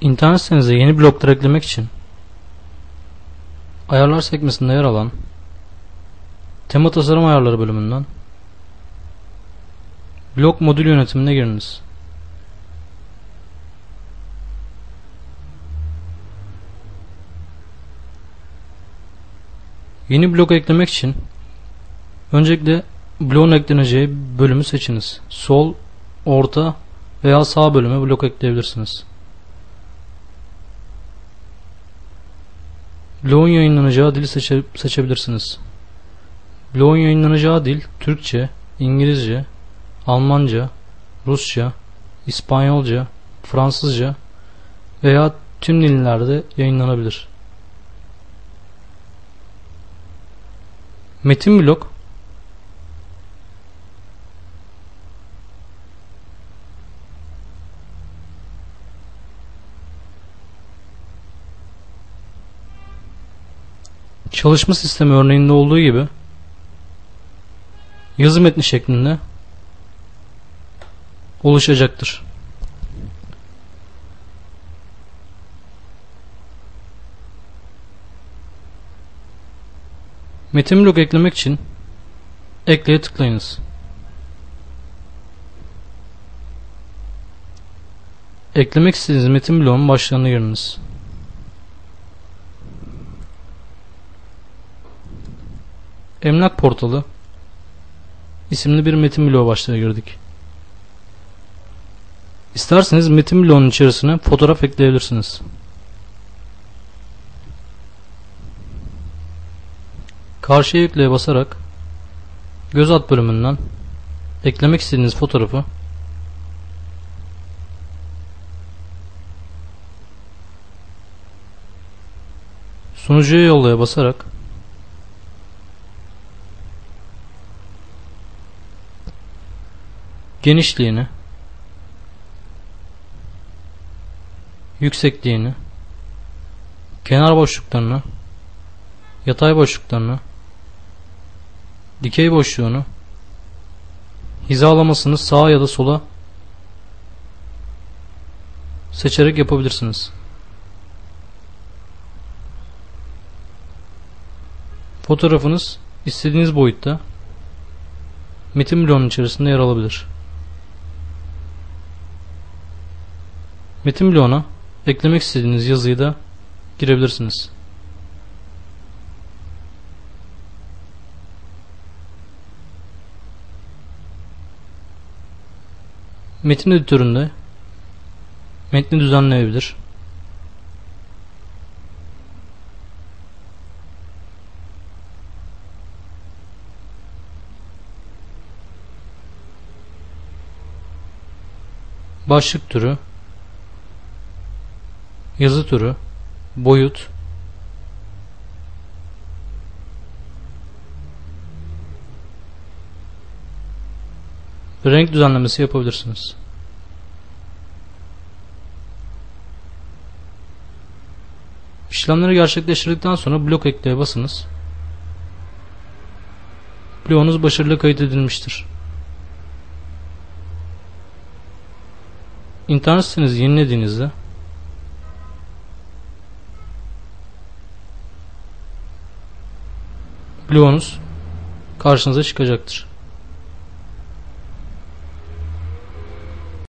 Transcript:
İnternet sitenize yeni bloklar eklemek için Ayarlar sekmesinde yer alan Tema tasarım ayarları bölümünden Blok modül yönetimine giriniz. Yeni blok eklemek için öncelikle bloğun ekleneceği bölümü seçiniz. Sol, orta veya sağ bölüme blok ekleyebilirsiniz. Bloğun yayınlanacağı dili seçe seçebilirsiniz. Bloğun yayınlanacağı dil Türkçe, İngilizce, Almanca, Rusça, İspanyolca, Fransızca veya tüm dillerde yayınlanabilir. Metin blok Çalışma sistemi örneğinde olduğu gibi yazı metni şeklinde oluşacaktır. Metin blok eklemek için ekleye tıklayınız. Eklemek istediğiniz metin bloğun başlığına giriniz. Emlak portalı isimli bir metin bloğu başlığı girdik. İsterseniz metin bloğunun içerisine fotoğraf ekleyebilirsiniz. Karşıya yükleye basarak göz at bölümünden eklemek istediğiniz fotoğrafı sunucuya yollaya basarak genişliğini yüksekliğini kenar boşluklarını yatay boşluklarını dikey boşluğunu hizalamasını sağa ya da sola seçerek yapabilirsiniz. Fotoğrafınız istediğiniz boyutta metin bloğunun içerisinde yer alabilir. Metin bloğuna eklemek istediğiniz yazıyı da girebilirsiniz. Metin editöründe metni düzenleyebilir. Başlık türü yazı türü, boyut, renk düzenlemesi yapabilirsiniz. İşlemleri gerçekleştirdikten sonra blok ekleye basınız. Bloğunuz başarılı kayıt edilmiştir. İnternet sitenizi yenilediğinizde bloğunuz karşınıza çıkacaktır.